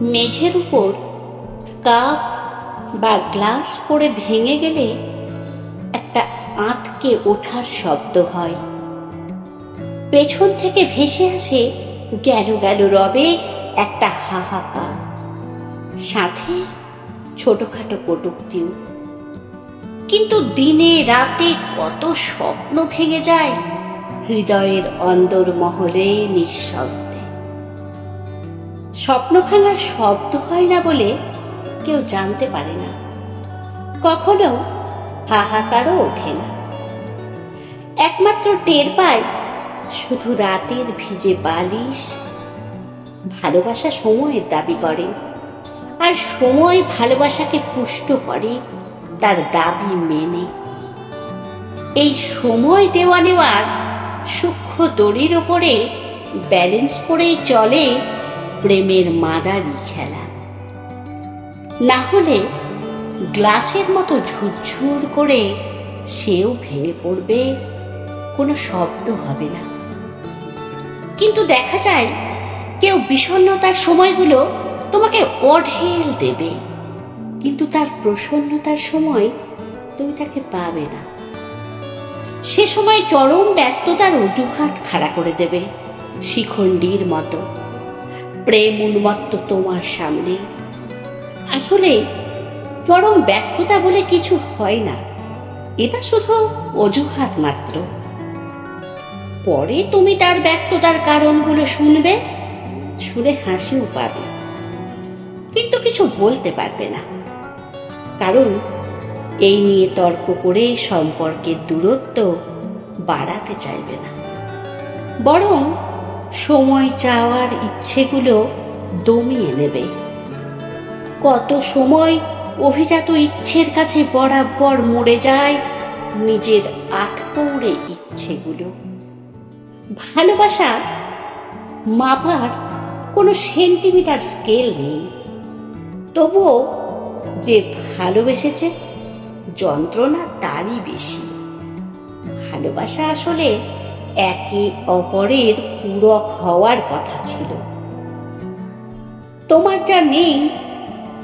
মেঝের উপর কাপ বা গ্লাস পড়ে ভেঙে গেলে একটা আঁতকে ওঠার শব্দ হয়। পেছন থেকে ভেসে আসে গেল গেল রবে একটা হাহাকার। সাথে ছোটখাটো কটুক্তিও। কিন্তু দিনে রাতে কত স্বপ্ন ভেঙে যায়, হৃদয়ের অন্দর মহলে নিঃশব্দে। স্বপ্ন ভাঙার শব্দ হয় না বলে কেউ জানতে পারে না। কখনো হাহাকারও ওঠে না। একমাত্র টের পায় শুধু রাতের ভিজে বালিশ, ভালোবাসা সময়ের দাবি করে। আর সময় ভালোবাসাকে পুষ্ট করে তার দাবি মেনে। এই সময় দেওয়া নেওয়ার সূক্ষ্ম দড়ির ওপরে ব্যালেন্স করেই চলে প্রেমের মাদারি খেলা। না হলে গ্লাসের মতো ঝুরঝুর করে সেও ভেঙে পড়বে, কোনো শব্দ হবে না। কিন্তু দেখা যায়, কেউ বিষণ্ণতার সময়গুলো তোমাকে অঢেল দেবে, কিন্তু তার প্রসন্নতার সময় তুমি তাকে পাবে না। সে সময় চরম ব্যস্ততার অজুহাত খাড়া করে দেবে, শিখণ্ডীর মতো। প্রেম উন্মত্ত তোমার সামনে। আসলে চরম ব্যস্ততা বলে কিছু হয় না, এটা শুধু অজুহাত মাত্র। পরে তুমি তার ব্যস্ততার কারণগুলো শুনবে, শুনে হাসিও পাবে। কিন্তু কিছু বলতে পারবে না। কারণ এই নিয়ে তর্ক করে সম্পর্কের দূরত্ব বাড়াতে চাইবে না। বরং সময় চাওয়ার ইচ্ছেগুলো দমিয়ে নেবে। কত সময় অভিজাত ইচ্ছের কাছে বরাবর মরে যায় নিজের আটপৌড়ে ইচ্ছেগুলো। ভালোবাসা মাপার কোনো সেন্টিমিটার স্কেল নেই। তবুও যে ভালোবেসেছে যন্ত্রণা তারই বেশি। ভালোবাসা আসলে একে অপরের পূরক হওয়ার কথা ছিল। তোমার যা নেই,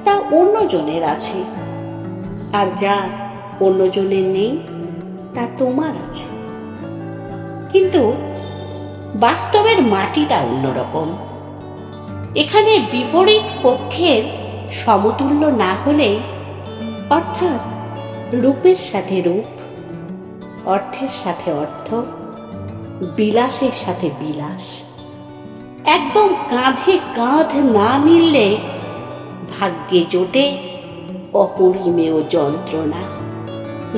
তা অন্যজনের আছে। আর যা অন্যজনের নেই, তা তোমার আছে। কিন্তু বাস্তবের মাটিটা অন্যরকম। এখানে বিপরীত পক্ষের সমতুল্য না হলে, অর্থাৎ রূপের সাথে রূপ, অর্থের সাথে অর্থ বিলাসের সাথে বিলাস। একদম কাঁধে কাঁধ না মিললে ভাগ্যে জোটে অপরিমেয় যন্ত্রণা।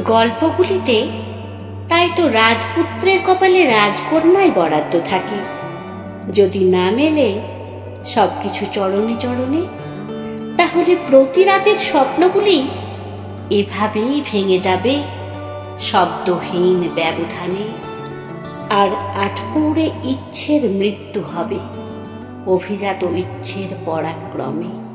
গল্পগুলিতে তাই তো রাজপুত্রের কপালে রাজকন্যায় বরাদ্দ থাকে। যদি না মেলে সব কিছু চরণে চরণে, তাহলে প্রতি রাতের স্বপ্নগুলি এভাবেই ভেঙে যাবে শব্দহীন ব্যবধানে। আর আটপৌরে ইচ্ছের মৃত্যু হবে। অভিজাত ইচ্ছের পরাক্রমে।